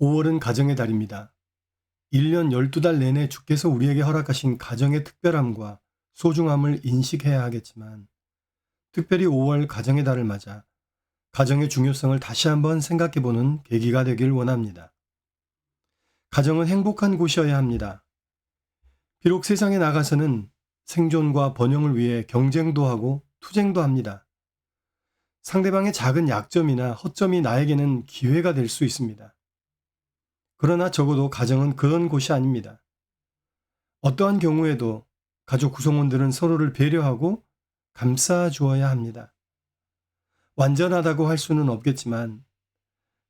5월은 가정의 달입니다. 1년 12달 내내 주께서 우리에게 허락하신 가정의 특별함과 소중함을 인식해야 하겠지만, 특별히 5월 가정의 달을 맞아 가정의 중요성을 다시 한번 생각해 보는 계기가 되길 원합니다. 가정은 행복한 곳이어야 합니다. 비록 세상에 나가서는 생존과 번영을 위해 경쟁도 하고 투쟁도 합니다. 상대방의 작은 약점이나 허점이 나에게는 기회가 될 수 있습니다. 그러나 적어도 가정은 그런 곳이 아닙니다. 어떠한 경우에도 가족 구성원들은 서로를 배려하고 감싸 주어야 합니다. 완전하다고 할 수는 없겠지만,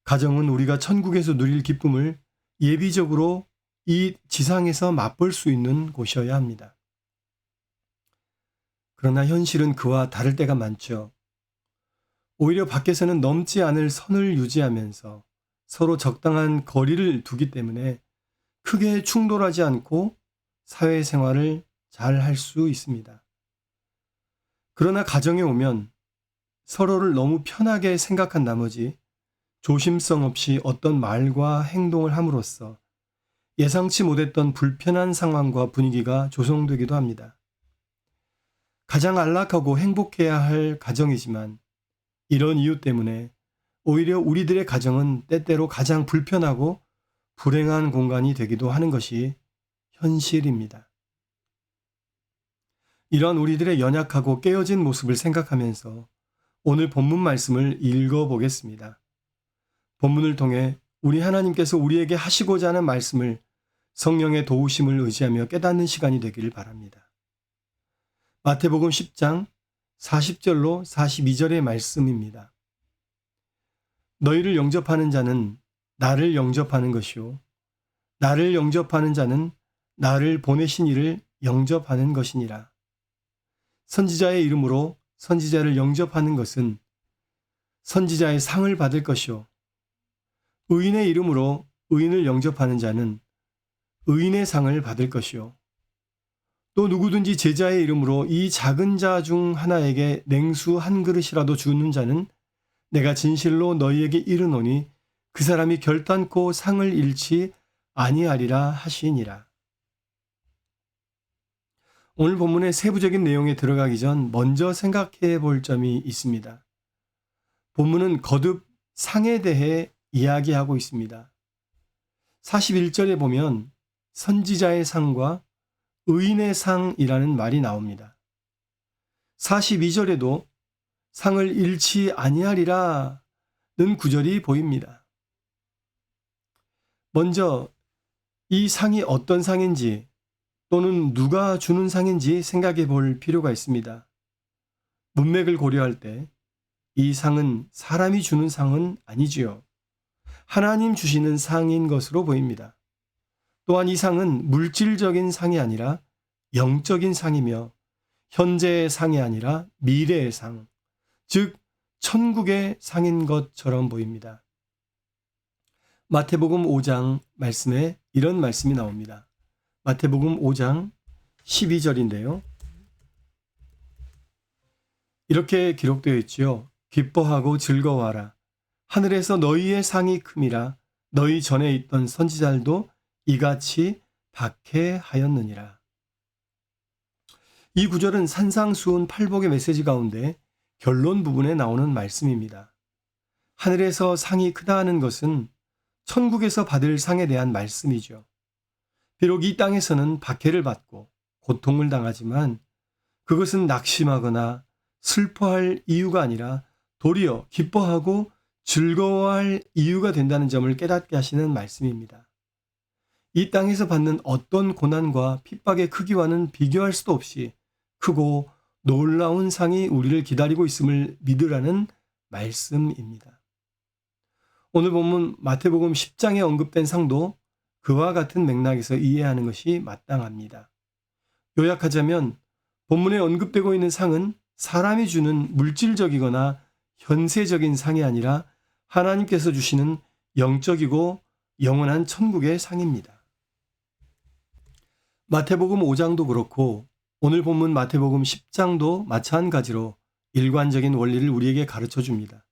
가정은 우리가 천국에서 누릴 기쁨을 예비적으로 이 지상에서 맛볼 수 있는 곳이어야 합니다. 그러나 현실은 그와 다를 때가 많죠. 오히려 밖에서는 넘지 않을 선을 유지하면서 서로 적당한 거리를 두기 때문에 크게 충돌하지 않고 사회생활을 잘 할 수 있습니다. 그러나 가정에 오면 서로를 너무 편하게 생각한 나머지 조심성 없이 어떤 말과 행동을 함으로써 예상치 못했던 불편한 상황과 분위기가 조성되기도 합니다. 가장 안락하고 행복해야 할 가정이지만 이런 이유 때문에 오히려 우리들의 가정은 때때로 가장 불편하고 불행한 공간이 되기도 하는 것이 현실입니다. 이런 우리들의 연약하고 깨어진 모습을 생각하면서 오늘 본문 말씀을 읽어보겠습니다. 본문을 통해 우리 하나님께서 우리에게 하시고자 하는 말씀을 성령의 도우심을 의지하며 깨닫는 시간이 되기를 바랍니다. 마태복음 10장 40절로 42절의 말씀입니다. 너희를 영접하는 자는 나를 영접하는 것이요. 나를 영접하는 자는 나를 보내신 이를 영접하는 것이니라. 선지자의 이름으로 선지자를 영접하는 것은 선지자의 상을 받을 것이요. 의인의 이름으로 의인을 영접하는 자는 의인의 상을 받을 것이요. 또 누구든지 제자의 이름으로 이 작은 자 중 하나에게 냉수 한 그릇이라도 주는 자는 내가 진실로 너희에게 이르노니 그 사람이 결단코 상을 잃지 아니하리라 하시니라. 오늘 본문의 세부적인 내용에 들어가기 전 먼저 생각해 볼 점이 있습니다. 본문은 거듭 상에 대해 이야기하고 있습니다. 41절에 보면 선지자의 상과 의인의 상이라는 말이 나옵니다. 42절에도 상을 잃지 아니하리라는 구절이 보입니다. 먼저 이 상이 어떤 상인지 또는 누가 주는 상인지 생각해 볼 필요가 있습니다. 문맥을 고려할 때 이 상은 사람이 주는 상은 아니지요. 하나님 주시는 상인 것으로 보입니다. 또한 이 상은 물질적인 상이 아니라 영적인 상이며 현재의 상이 아니라 미래의 상, 즉 천국의 상인 것처럼 보입니다. 마태복음 5장 말씀에 이런 말씀이 나옵니다. 마태복음 5장 12절인데요. 이렇게 기록되어 있지요. 기뻐하고 즐거워하라. 하늘에서 너희의 상이 큼이라. 너희 전에 있던 선지자들도 이같이 박해하였느니라. 이 구절은 산상수훈 팔복의 메시지 가운데 결론 부분에 나오는 말씀입니다. 하늘에서 상이 크다 하는 것은 천국에서 받을 상에 대한 말씀이죠. 비록 이 땅에서는 박해를 받고 고통을 당하지만 그것은 낙심하거나 슬퍼할 이유가 아니라 도리어 기뻐하고 즐거워할 이유가 된다는 점을 깨닫게 하시는 말씀입니다. 이 땅에서 받는 어떤 고난과 핍박의 크기와는 비교할 수도 없이 크고 놀라운 상이 우리를 기다리고 있음을 믿으라는 말씀입니다. 오늘 본문 마태복음 10장에 언급된 상도 그와 같은 맥락에서 이해하는 것이 마땅합니다. 요약하자면 본문에 언급되고 있는 상은 사람이 주는 물질적이거나 현세적인 상이 아니라 하나님께서 주시는 영적이고 영원한 천국의 상입니다. 마태복음 5장도 그렇고 오늘 본문 마태복음 10장도 마찬가지로 일관적인 원리를 우리에게 가르쳐 줍니다.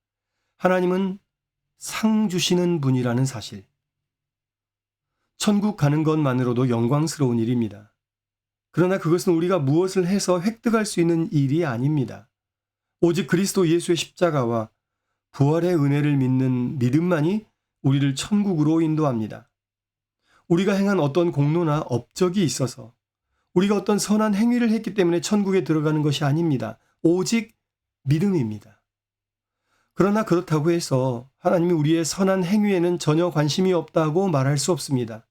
하나님은 상 주시는 분이라는 사실, 천국 가는 것만으로도 영광스러운 일입니다. 그러나 그것은 우리가 무엇을 해서 획득할 수 있는 일이 아닙니다. 오직 그리스도 예수의 십자가와 부활의 은혜를 믿는 믿음만이 우리를 천국으로 인도합니다. 우리가 행한 어떤 공로나 업적이 있어서 우리가 어떤 선한 행위를 했기 때문에 천국에 들어가는 것이 아닙니다. 오직 믿음입니다. 그러나 그렇다고 해서 하나님이 우리의 선한 행위에는 전혀 관심이 없다고 말할 수 없습니다.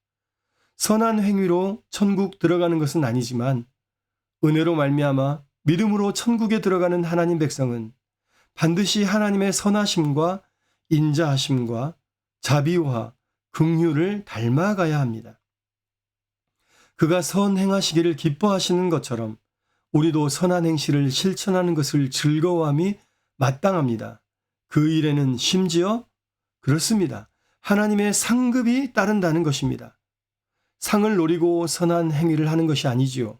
선한 행위로 천국 들어가는 것은 아니지만 은혜로 말미암아 믿음으로 천국에 들어가는 하나님 백성은 반드시 하나님의 선하심과 인자하심과 자비와 긍휼을 닮아가야 합니다. 그가 선행하시기를 기뻐하시는 것처럼 우리도 선한 행실을 실천하는 것을 즐거워함이 마땅합니다. 그 일에는 심지어 그렇습니다. 하나님의 상급이 따른다는 것입니다. 상을 노리고 선한 행위를 하는 것이 아니지요.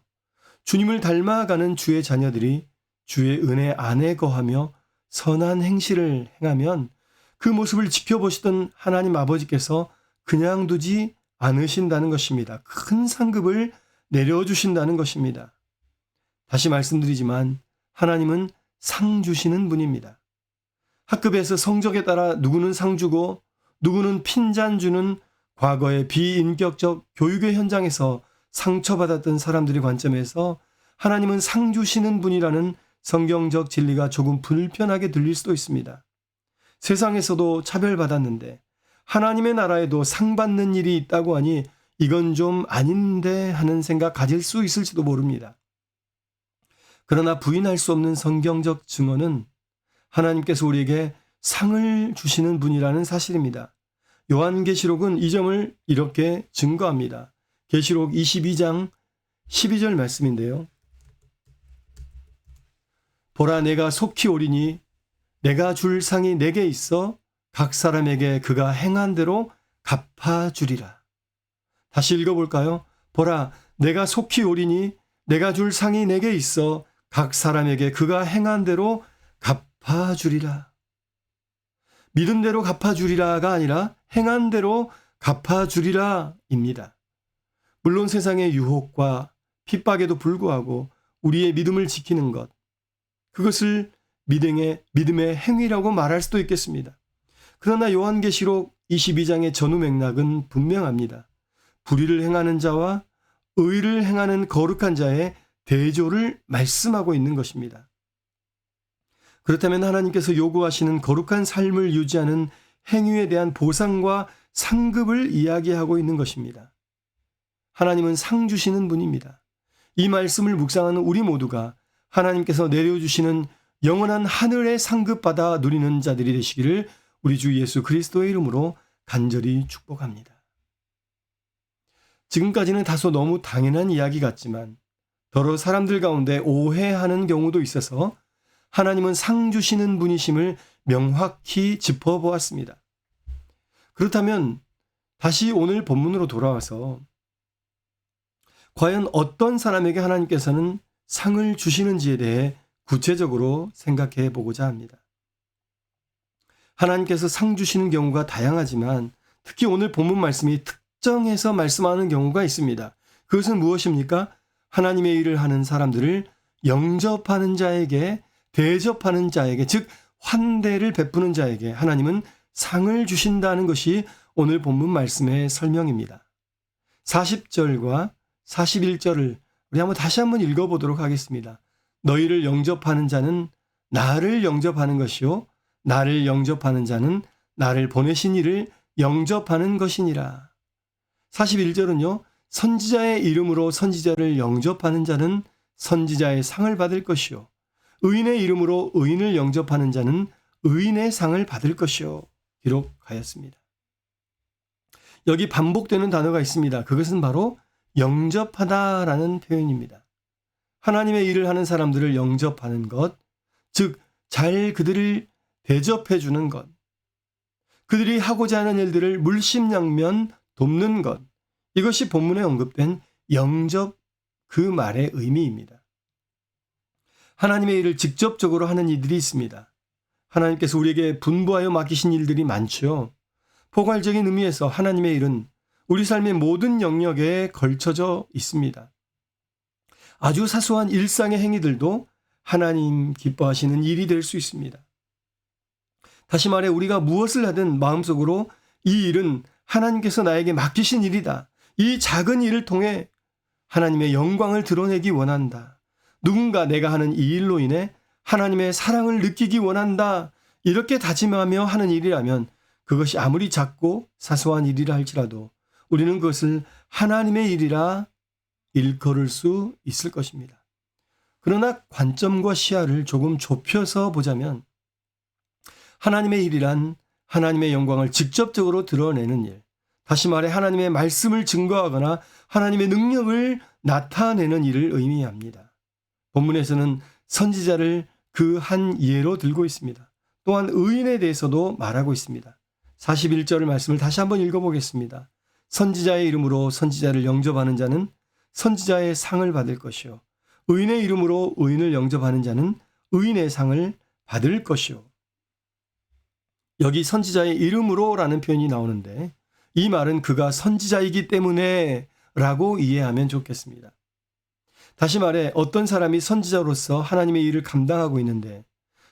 주님을 닮아가는 주의 자녀들이 주의 은혜 안에 거하며 선한 행실을 행하면 그 모습을 지켜보시던 하나님 아버지께서 그냥 두지 않으신다는 것입니다. 큰 상급을 내려주신다는 것입니다. 다시 말씀드리지만 하나님은 상 주시는 분입니다. 학급에서 성적에 따라 누구는 상 주고 누구는 핀잔 주는 과거의 비인격적 교육의 현장에서 상처받았던 사람들의 관점에서 하나님은 상 주시는 분이라는 성경적 진리가 조금 불편하게 들릴 수도 있습니다. 세상에서도 차별받았는데 하나님의 나라에도 상 받는 일이 있다고 하니 이건 좀 아닌데 하는 생각 가질 수 있을지도 모릅니다. 그러나 부인할 수 없는 성경적 증언은 하나님께서 우리에게 상을 주시는 분이라는 사실입니다. 요한계시록은 이 점을 이렇게 증거합니다. 계시록 22장 12절 말씀인데요. 보라 내가 속히 오리니 내가 줄 상이 내게 있어 각 사람에게 그가 행한 대로 갚아주리라. 다시 읽어볼까요? 보라 내가 속히 오리니 내가 줄 상이 내게 있어 각 사람에게 그가 행한 대로 갚아주리라. 믿은 대로 갚아주리라가 아니라 행한 대로 갚아주리라입니다. 물론 세상의 유혹과 핍박에도 불구하고 우리의 믿음을 지키는 것, 그것을 믿음의, 믿음의 행위라고 말할 수도 있겠습니다. 그러나 요한계시록 22장의 전후 맥락은 분명합니다. 불의를 행하는 자와 의를 행하는 거룩한 자의 대조를 말씀하고 있는 것입니다. 그렇다면 하나님께서 요구하시는 거룩한 삶을 유지하는 행위에 대한 보상과 상급을 이야기하고 있는 것입니다. 하나님은 상 주시는 분입니다. 이 말씀을 묵상하는 우리 모두가 하나님께서 내려주시는 영원한 하늘의 상급받아 누리는 자들이 되시기를 우리 주 예수 그리스도의 이름으로 간절히 축복합니다. 지금까지는 다소 너무 당연한 이야기 같지만 더러 사람들 가운데 오해하는 경우도 있어서 하나님은 상 주시는 분이심을 명확히 짚어보았습니다. 그렇다면 다시 오늘 본문으로 돌아와서 과연 어떤 사람에게 하나님께서는 상을 주시는지에 대해 구체적으로 생각해 보고자 합니다. 하나님께서 상 주시는 경우가 다양하지만 특히 오늘 본문 말씀이 특정해서 말씀하는 경우가 있습니다. 그것은 무엇입니까? 하나님의 일을 하는 사람들을 영접하는 자에게 대접하는 자에게 즉 환대를 베푸는 자에게 하나님은 상을 주신다는 것이 오늘 본문 말씀의 설명입니다. 40절과 41절을 우리 한번 다시 한번 읽어보도록 하겠습니다. 너희를 영접하는 자는 나를 영접하는 것이요. 나를 영접하는 자는 나를 보내신 이를 영접하는 것이니라. 41절은요. 선지자의 이름으로 선지자를 영접하는 자는 선지자의 상을 받을 것이요. 의인의 이름으로 의인을 영접하는 자는 의인의 상을 받을 것이요. 기록하였습니다. 여기 반복되는 단어가 있습니다. 그것은 바로 영접하다라는 표현입니다. 하나님의 일을 하는 사람들을 영접하는 것, 즉, 잘 그들을 대접해 주는 것, 그들이 하고자 하는 일들을 물심양면 돕는 것, 이것이 본문에 언급된 영접 그 말의 의미입니다. 하나님의 일을 직접적으로 하는 이들이 있습니다. 하나님께서 우리에게 분부하여 맡기신 일들이 많죠. 포괄적인 의미에서 하나님의 일은 우리 삶의 모든 영역에 걸쳐져 있습니다. 아주 사소한 일상의 행위들도 하나님 기뻐하시는 일이 될 수 있습니다. 다시 말해 우리가 무엇을 하든 마음속으로 이 일은 하나님께서 나에게 맡기신 일이다. 이 작은 일을 통해 하나님의 영광을 드러내기 원한다. 누군가 내가 하는 이 일로 인해 하나님의 사랑을 느끼기 원한다. 이렇게 다짐하며 하는 일이라면 그것이 아무리 작고 사소한 일이라 할지라도 우리는 그것을 하나님의 일이라 일컬을 수 있을 것입니다. 그러나 관점과 시야를 조금 좁혀서 보자면 하나님의 일이란 하나님의 영광을 직접적으로 드러내는 일, 다시 말해 하나님의 말씀을 증거하거나 하나님의 능력을 나타내는 일을 의미합니다. 본문에서는 선지자를 그 한 예로 들고 있습니다. 또한 의인에 대해서도 말하고 있습니다. 41절 말씀을 다시 한번 읽어보겠습니다. 선지자의 이름으로 선지자를 영접하는 자는 선지자의 상을 받을 것이요. 의인의 이름으로 의인을 영접하는 자는 의인의 상을 받을 것이요. 여기 선지자의 이름으로라는 표현이 나오는데 이 말은 그가 선지자이기 때문에 라고 이해하면 좋겠습니다. 다시 말해 어떤 사람이 선지자로서 하나님의 일을 감당하고 있는데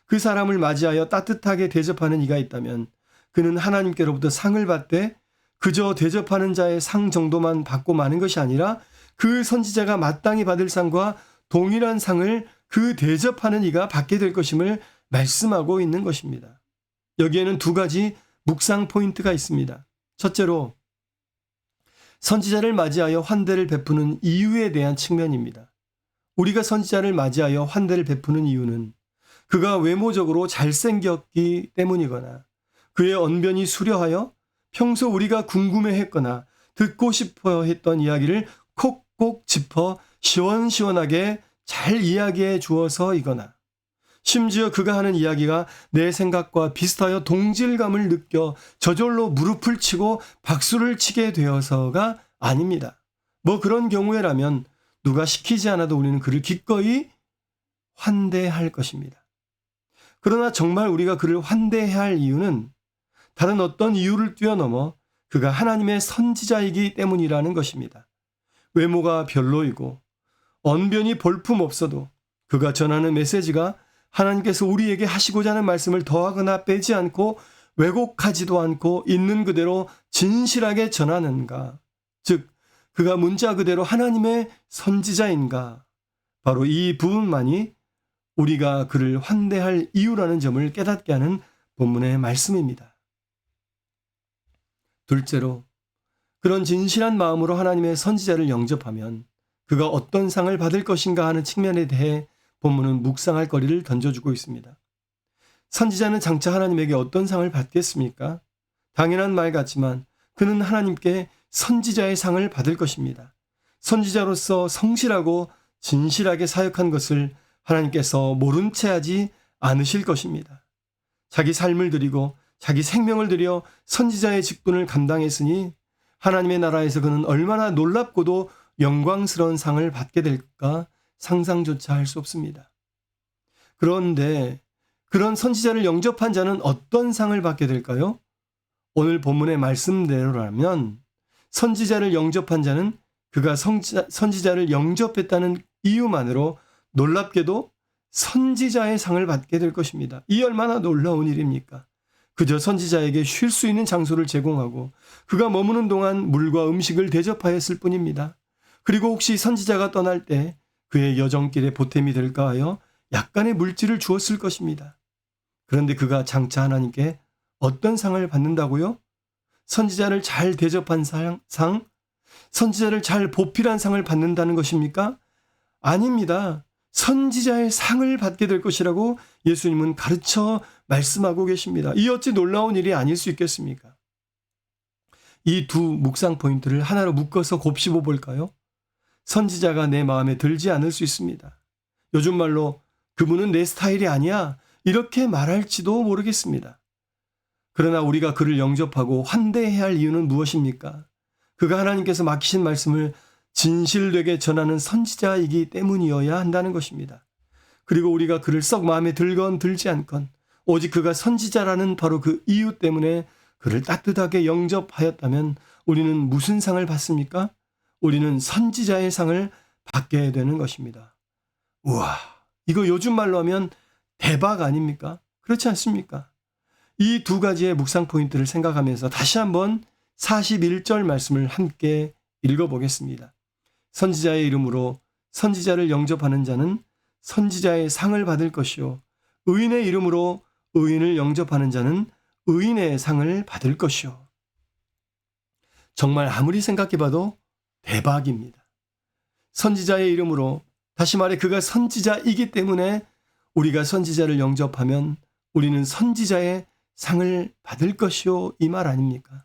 그 사람을 맞이하여 따뜻하게 대접하는 이가 있다면 그는 하나님께로부터 상을 받되 그저 대접하는 자의 상 정도만 받고 마는 것이 아니라 그 선지자가 마땅히 받을 상과 동일한 상을 그 대접하는 이가 받게 될 것임을 말씀하고 있는 것입니다. 여기에는 두 가지 묵상 포인트가 있습니다. 첫째로 선지자를 맞이하여 환대를 베푸는 이유에 대한 측면입니다. 우리가 선지자를 맞이하여 환대를 베푸는 이유는 그가 외모적으로 잘생겼기 때문이거나 그의 언변이 수려하여 평소 우리가 궁금해 했거나 듣고 싶어 했던 이야기를 콕콕 짚어 시원시원하게 잘 이야기해 주어서이거나 심지어 그가 하는 이야기가 내 생각과 비슷하여 동질감을 느껴 저절로 무릎을 치고 박수를 치게 되어서가 아닙니다. 뭐 그런 경우에라면 누가 시키지 않아도 우리는 그를 기꺼이 환대할 것입니다. 그러나 정말 우리가 그를 환대해야 할 이유는 다른 어떤 이유를 뛰어넘어 그가 하나님의 선지자이기 때문이라는 것입니다. 외모가 별로이고 언변이 볼품 없어도 그가 전하는 메시지가 하나님께서 우리에게 하시고자 하는 말씀을 더하거나 빼지 않고 왜곡하지도 않고 있는 그대로 진실하게 전하는가. 즉, 그가 문자 그대로 하나님의 선지자인가. 바로 이 부분만이 우리가 그를 환대할 이유라는 점을 깨닫게 하는 본문의 말씀입니다. 둘째로, 그런 진실한 마음으로 하나님의 선지자를 영접하면 그가 어떤 상을 받을 것인가 하는 측면에 대해 본문은 묵상할 거리를 던져주고 있습니다. 선지자는 장차 하나님에게 어떤 상을 받겠습니까? 당연한 말 같지만 그는 하나님께 선지자의 상을 받을 것입니다. 선지자로서 성실하고 진실하게 사역한 것을 하나님께서 모른 채 하지 않으실 것입니다. 자기 삶을 드리고 자기 생명을 들여 선지자의 직분을 감당했으니 하나님의 나라에서 그는 얼마나 놀랍고도 영광스러운 상을 받게 될까 상상조차 할 수 없습니다. 그런데 그런 선지자를 영접한 자는 어떤 상을 받게 될까요? 오늘 본문의 말씀대로라면 선지자를 영접한 자는 그가 성지자, 선지자를 영접했다는 이유만으로 놀랍게도 선지자의 상을 받게 될 것입니다. 이 얼마나 놀라운 일입니까? 그저 선지자에게 쉴 수 있는 장소를 제공하고 그가 머무는 동안 물과 음식을 대접하였을 뿐입니다. 그리고 혹시 선지자가 떠날 때 그의 여정길에 보탬이 될까 하여 약간의 물질을 주었을 것입니다. 그런데 그가 장차 하나님께 어떤 상을 받는다고요? 선지자를 잘 대접한 상, 상? 선지자를 잘 보필한 상을 받는다는 것입니까? 아닙니다. 선지자의 상을 받게 될 것이라고 예수님은 가르쳐 말씀하고 계십니다. 이 어찌 놀라운 일이 아닐 수 있겠습니까? 이 두 묵상 포인트를 하나로 묶어서 곱씹어 볼까요? 선지자가 내 마음에 들지 않을 수 있습니다. 요즘 말로 그분은 내 스타일이 아니야. 이렇게 말할지도 모르겠습니다. 그러나 우리가 그를 영접하고 환대해야 할 이유는 무엇입니까? 그가 하나님께서 맡기신 말씀을 진실되게 전하는 선지자이기 때문이어야 한다는 것입니다. 그리고 우리가 그를 썩 마음에 들건 들지 않건 오직 그가 선지자라는 바로 그 이유 때문에 그를 따뜻하게 영접하였다면 우리는 무슨 상을 받습니까? 우리는 선지자의 상을 받게 되는 것입니다. 우와, 이거 요즘 말로 하면 대박 아닙니까? 그렇지 않습니까? 이 두 가지의 묵상 포인트를 생각하면서 다시 한번 41절 말씀을 함께 읽어보겠습니다. 선지자의 이름으로 선지자를 영접하는 자는 선지자의 상을 받을 것이요. 의인의 이름으로 의인을 영접하는 자는 의인의 상을 받을 것이요. 정말 아무리 생각해봐도 대박입니다. 선지자의 이름으로 다시 말해 그가 선지자이기 때문에 우리가 선지자를 영접하면 우리는 선지자의 상을 받을 것이요 이 말 아닙니까?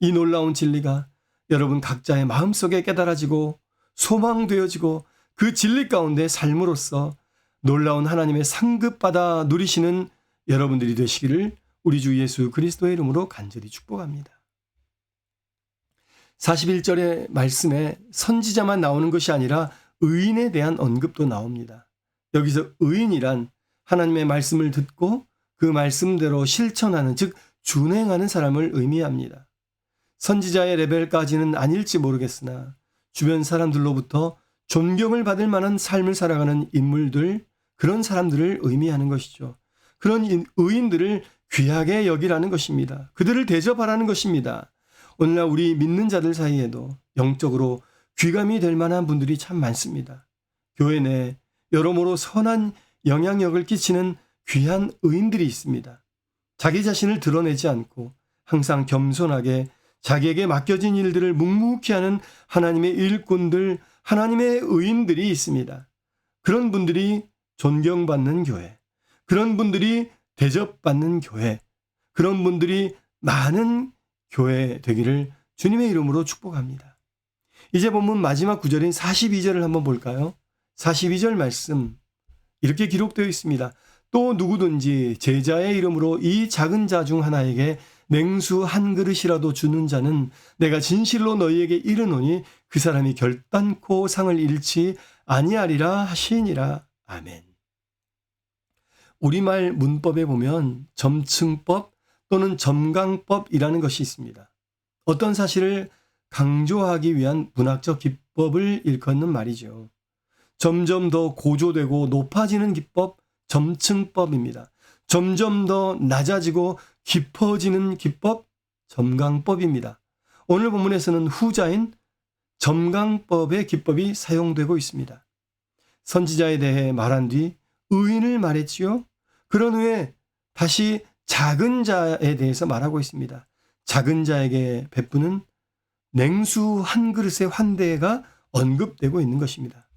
이 놀라운 진리가 여러분 각자의 마음속에 깨달아지고 소망되어지고 그 진리 가운데 삶으로써 놀라운 하나님의 상급받아 누리시는 여러분들이 되시기를 우리 주 예수 그리스도의 이름으로 간절히 축복합니다. 41절의 말씀에 선지자만 나오는 것이 아니라 의인에 대한 언급도 나옵니다. 여기서 의인이란 하나님의 말씀을 듣고 그 말씀대로 실천하는 즉 준행하는 사람을 의미합니다. 선지자의 레벨까지는 아닐지 모르겠으나 주변 사람들로부터 존경을 받을 만한 삶을 살아가는 인물들 그런 사람들을 의미하는 것이죠. 그런 의인들을 귀하게 여기라는 것입니다. 그들을 대접하라는 것입니다. 오늘날 우리 믿는 자들 사이에도 영적으로 귀감이 될 만한 분들이 참 많습니다. 교회 내 여러모로 선한 영향력을 끼치는 귀한 의인들이 있습니다. 자기 자신을 드러내지 않고 항상 겸손하게 자기에게 맡겨진 일들을 묵묵히 하는 하나님의 일꾼들, 하나님의 의인들이 있습니다. 그런 분들이 존경받는 교회, 그런 분들이 대접받는 교회, 그런 분들이 많은 교회 되기를 주님의 이름으로 축복합니다. 이제 본문 마지막 구절인 42절을 한번 볼까요? 42절 말씀 이렇게 기록되어 있습니다. 또 누구든지 제자의 이름으로 이 작은 자 중 하나에게 냉수 한 그릇이라도 주는 자는 내가 진실로 너희에게 이르노니 그 사람이 결단코 상을 잃지 아니하리라 하시니라. 아멘. 우리말 문법에 보면 점층법 또는 점강법이라는 것이 있습니다. 어떤 사실을 강조하기 위한 문학적 기법을 일컫는 말이죠. 점점 더 고조되고 높아지는 기법, 점층법입니다. 점점 더 낮아지고 깊어지는 기법, 점강법입니다. 오늘 본문에서는 후자인 점강법의 기법이 사용되고 있습니다. 선지자에 대해 말한 뒤 의인을 말했지요. 그런 후에 다시 작은 자에 대해서 말하고 있습니다. 작은 자에게 베푸는 냉수 한 그릇의 환대가 언급되고 있는 것입니다.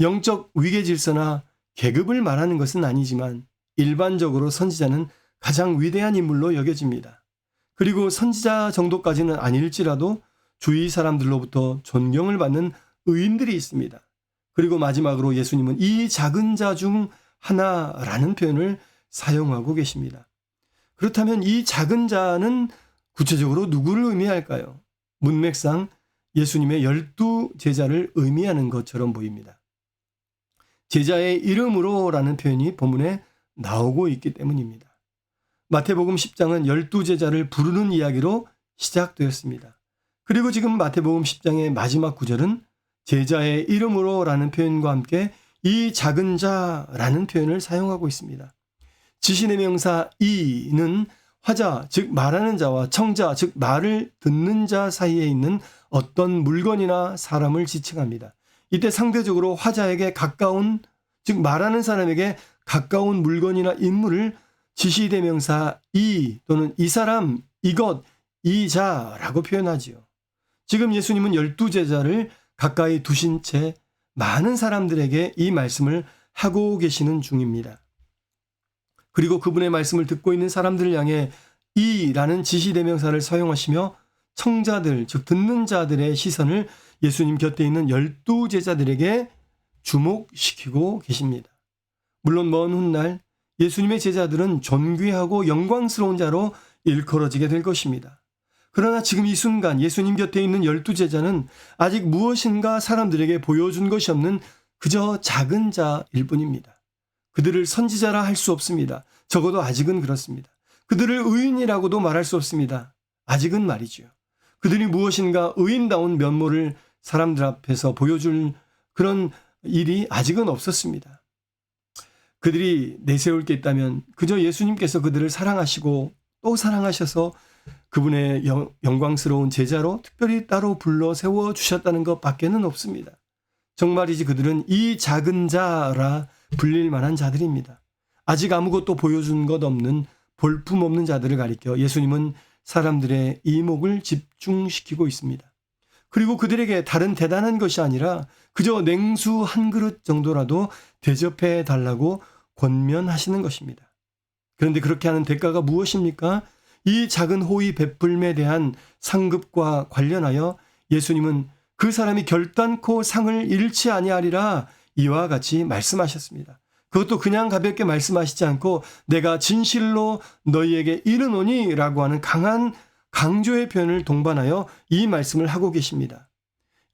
영적 위계 질서나 계급을 말하는 것은 아니지만 일반적으로 선지자는 가장 위대한 인물로 여겨집니다. 그리고 선지자 정도까지는 아닐지라도 주위 사람들로부터 존경을 받는 의인들이 있습니다. 그리고 마지막으로 예수님은 이 작은 자 중 하나라는 표현을 사용하고 계십니다. 그렇다면 이 작은 자는 구체적으로 누구를 의미할까요? 문맥상 예수님의 열두 제자를 의미하는 것처럼 보입니다. 제자의 이름으로라는 표현이 본문에 나오고 있기 때문입니다. 마태복음 10장은 열두 제자를 부르는 이야기로 시작되었습니다. 그리고 지금 마태복음 10장의 마지막 구절은 제자의 이름으로라는 표현과 함께 이 작은 자라는 표현을 사용하고 있습니다. 지신의 명사 이는 화자, 즉 말하는 자와 청자, 즉 말을 듣는 자 사이에 있는 어떤 물건이나 사람을 지칭합니다. 이때 상대적으로 화자에게 가까운, 즉 말하는 사람에게 가까운 물건이나 인물을 지시대명사 이 또는 이 사람, 이것, 이 자라고 표현하지요. 지금 예수님은 열두 제자를 가까이 두신 채 많은 사람들에게 이 말씀을 하고 계시는 중입니다. 그리고 그분의 말씀을 듣고 있는 사람들을 향해 이라는 지시대명사를 사용하시며 청자들, 즉 듣는 자들의 시선을 예수님 곁에 있는 열두 제자들에게 주목시키고 계십니다. 물론 먼 훗날 예수님의 제자들은 존귀하고 영광스러운 자로 일컬어지게 될 것입니다. 그러나 지금 이 순간 예수님 곁에 있는 열두 제자는 아직 무엇인가 사람들에게 보여준 것이 없는 그저 작은 자일 뿐입니다. 그들을 선지자라 할 수 없습니다. 적어도 아직은 그렇습니다. 그들을 의인이라고도 말할 수 없습니다. 아직은 말이지요. 그들이 무엇인가 의인다운 면모를 사람들 앞에서 보여줄 그런 일이 아직은 없었습니다. 그들이 내세울 게 있다면 그저 예수님께서 그들을 사랑하시고 또 사랑하셔서 그분의 영, 영광스러운 제자로 특별히 따로 불러 세워 주셨다는 것 밖에는 없습니다. 정말이지 그들은 이 작은 자라 불릴 만한 자들입니다. 아직 아무것도 보여준 것 없는 볼품 없는 자들을 가리켜 예수님은 사람들의 이목을 집중시키고 있습니다. 그리고 그들에게 다른 대단한 것이 아니라 그저 냉수 한 그릇 정도라도 대접해 달라고 권면하시는 것입니다. 그런데 그렇게 하는 대가가 무엇입니까? 이 작은 호의 베풀매 대한 상급과 관련하여 예수님은 그 사람이 결단코 상을 잃지 아니하리라 이와 같이 말씀하셨습니다. 그것도 그냥 가볍게 말씀하시지 않고 내가 진실로 너희에게 이르노니 라고 하는 강한 강조의 표현을 동반하여 이 말씀을 하고 계십니다.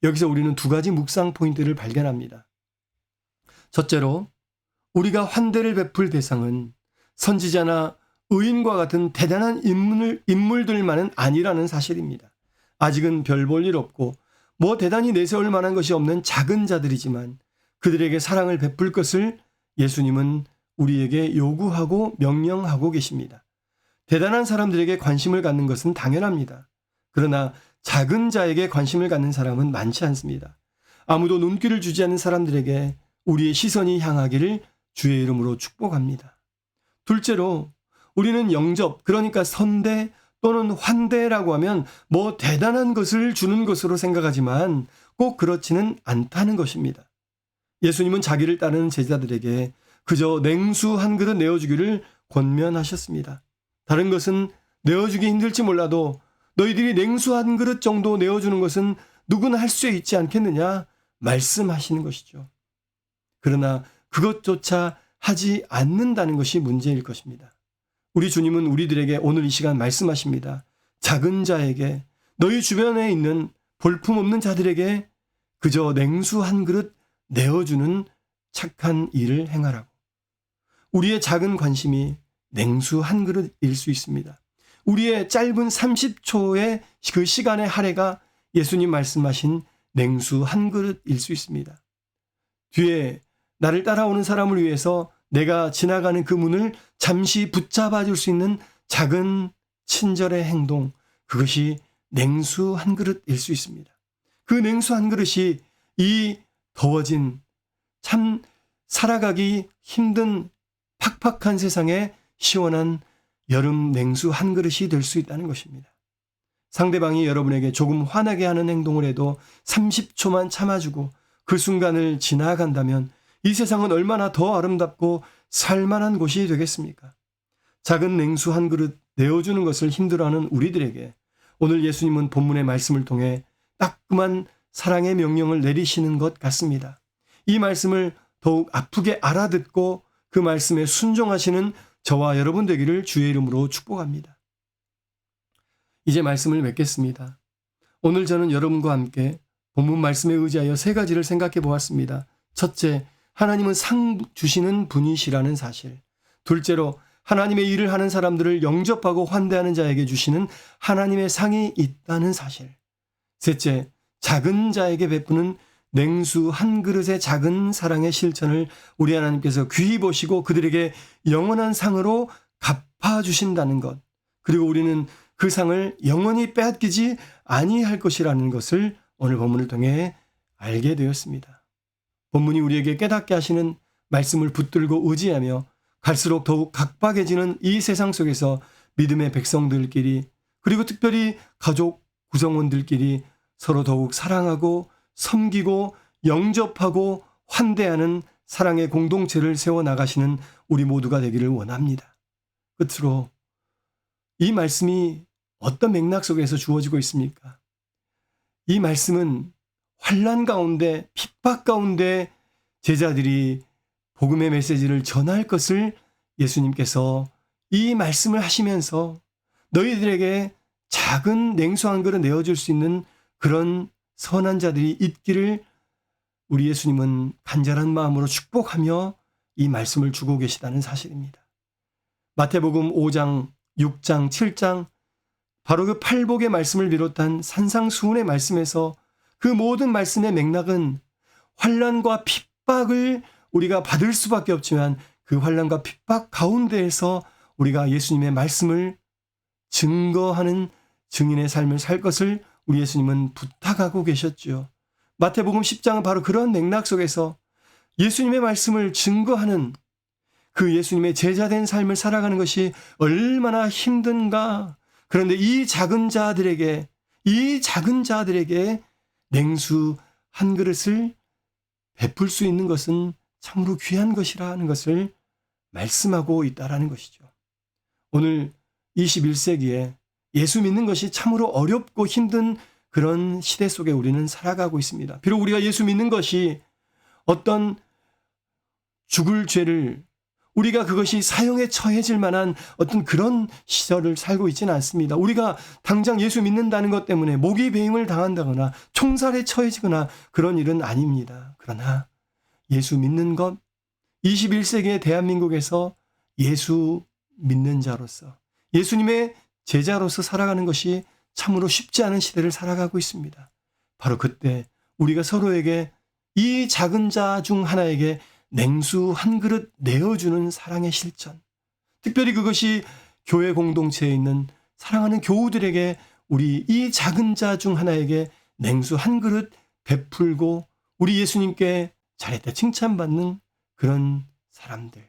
여기서 우리는 두 가지 묵상 포인트를 발견합니다. 첫째로 우리가 환대를 베풀 대상은 선지자나 의인과 같은 대단한 인물, 인물들만은 아니라는 사실입니다. 아직은 별 볼 일 없고 뭐 대단히 내세울 만한 것이 없는 작은 자들이지만 그들에게 사랑을 베풀 것을 예수님은 우리에게 요구하고 명령하고 계십니다. 대단한 사람들에게 관심을 갖는 것은 당연합니다. 그러나 작은 자에게 관심을 갖는 사람은 많지 않습니다. 아무도 눈길을 주지 않는 사람들에게 우리의 시선이 향하기를 주의 이름으로 축복합니다. 둘째로 우리는 영접, 그러니까 선대 또는 환대라고 하면 뭐 대단한 것을 주는 것으로 생각하지만 꼭 그렇지는 않다는 것입니다. 예수님은 자기를 따르는 제자들에게 그저 냉수 한 그릇 내어주기를 권면하셨습니다. 다른 것은 내어주기 힘들지 몰라도 너희들이 냉수 한 그릇 정도 내어주는 것은 누구나 할 수 있지 않겠느냐 말씀하시는 것이죠. 그러나 그것조차 하지 않는다는 것이 문제일 것입니다. 우리 주님은 우리들에게 오늘 이 시간 말씀하십니다. 작은 자에게 너희 주변에 있는 볼품없는 자들에게 그저 냉수 한 그릇 내어주는 착한 일을 행하라고. 우리의 작은 관심이 냉수 한 그릇일 수 있습니다. 우리의 짧은 30초의 그 시간의 할애가 예수님 말씀하신 냉수 한 그릇일 수 있습니다. 뒤에 나를 따라오는 사람을 위해서 내가 지나가는 그 문을 잠시 붙잡아 줄 수 있는 작은 친절의 행동, 그것이 냉수 한 그릇일 수 있습니다. 그 냉수 한 그릇이 이 더워진 참 살아가기 힘든 팍팍한 세상에 시원한 여름 냉수 한 그릇이 될 수 있다는 것입니다. 상대방이 여러분에게 조금 화나게 하는 행동을 해도 30초만 참아주고 그 순간을 지나간다면 이 세상은 얼마나 더 아름답고 살만한 곳이 되겠습니까? 작은 냉수 한 그릇 내어주는 것을 힘들어하는 우리들에게 오늘 예수님은 본문의 말씀을 통해 따끔한 사랑의 명령을 내리시는 것 같습니다. 이 말씀을 더욱 아프게 알아듣고 그 말씀에 순종하시는 저와 여러분 되기를 주의 이름으로 축복합니다. 이제 말씀을 맺겠습니다. 오늘 저는 여러분과 함께 본문 말씀에 의지하여 세 가지를 생각해 보았습니다. 첫째, 하나님은 상 주시는 분이시라는 사실. 둘째로 하나님의 일을 하는 사람들을 영접하고 환대하는 자에게 주시는 하나님의 상이 있다는 사실. 셋째, 작은 자에게 베푸는 냉수 한 그릇의 작은 사랑의 실천을 우리 하나님께서 귀히 보시고 그들에게 영원한 상으로 갚아주신다는 것. 그리고 우리는 그 상을 영원히 빼앗기지 아니할 것이라는 것을 오늘 본문을 통해 알게 되었습니다. 본문이 우리에게 깨닫게 하시는 말씀을 붙들고 의지하며 갈수록 더욱 각박해지는 이 세상 속에서 믿음의 백성들끼리 그리고 특별히 가족 구성원들끼리 서로 더욱 사랑하고 섬기고 영접하고 환대하는 사랑의 공동체를 세워 나가시는 우리 모두가 되기를 원합니다. 끝으로 이 말씀이 어떤 맥락 속에서 주어지고 있습니까? 이 말씀은 환란 가운데 핍박 가운데 제자들이 복음의 메시지를 전할 것을 예수님께서 이 말씀을 하시면서 너희들에게 작은 냉수 한 그릇 내어줄 수 있는 그런 선한 자들이 있기를 우리 예수님은 간절한 마음으로 축복하며 이 말씀을 주고 계시다는 사실입니다. 마태복음 5장, 6장, 7장 바로 그 팔복의 말씀을 비롯한 산상수훈의 말씀에서 그 모든 말씀의 맥락은 환란과 핍박을 우리가 받을 수밖에 없지만 그 환란과 핍박 가운데에서 우리가 예수님의 말씀을 증거하는 증인의 삶을 살 것을 우리 예수님은 부탁하고 계셨죠. 마태복음 10장은 바로 그런 맥락 속에서 예수님의 말씀을 증거하는 그 예수님의 제자된 삶을 살아가는 것이 얼마나 힘든가. 그런데 이 작은 자들에게, 이 작은 자들에게 냉수 한 그릇을 베풀 수 있는 것은 참으로 귀한 것이라는 것을 말씀하고 있다라는 것이죠. 오늘 21세기에 예수 믿는 것이 참으로 어렵고 힘든 그런 시대 속에 우리는 살아가고 있습니다. 비록 우리가 예수 믿는 것이 어떤 죽을 죄를 우리가 그것이 사형에 처해질 만한 어떤 그런 시절을 살고 있지는 않습니다. 우리가 당장 예수 믿는다는 것 때문에 모기 배임을 당한다거나 총살에 처해지거나 그런 일은 아닙니다. 그러나 예수 믿는 것 21세기의 대한민국에서 예수 믿는 자로서 예수님의 제자로서 살아가는 것이 참으로 쉽지 않은 시대를 살아가고 있습니다. 바로 그때 우리가 서로에게 이 작은 자 중 하나에게 냉수 한 그릇 내어주는 사랑의 실천. 특별히 그것이 교회 공동체에 있는 사랑하는 교우들에게 우리 이 작은 자 중 하나에게 냉수 한 그릇 베풀고 우리 예수님께 잘했다 칭찬받는 그런 사람들.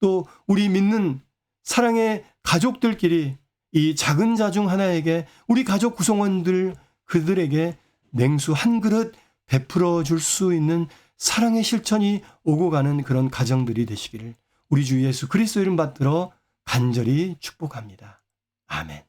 또 우리 믿는 사랑의 가족들끼리 이 작은 자 중 하나에게 우리 가족 구성원들 그들에게 냉수 한 그릇 베풀어 줄 수 있는 사랑의 실천이 오고 가는 그런 가정들이 되시기를 우리 주 예수 그리스도 이름 받들어 간절히 축복합니다. 아멘.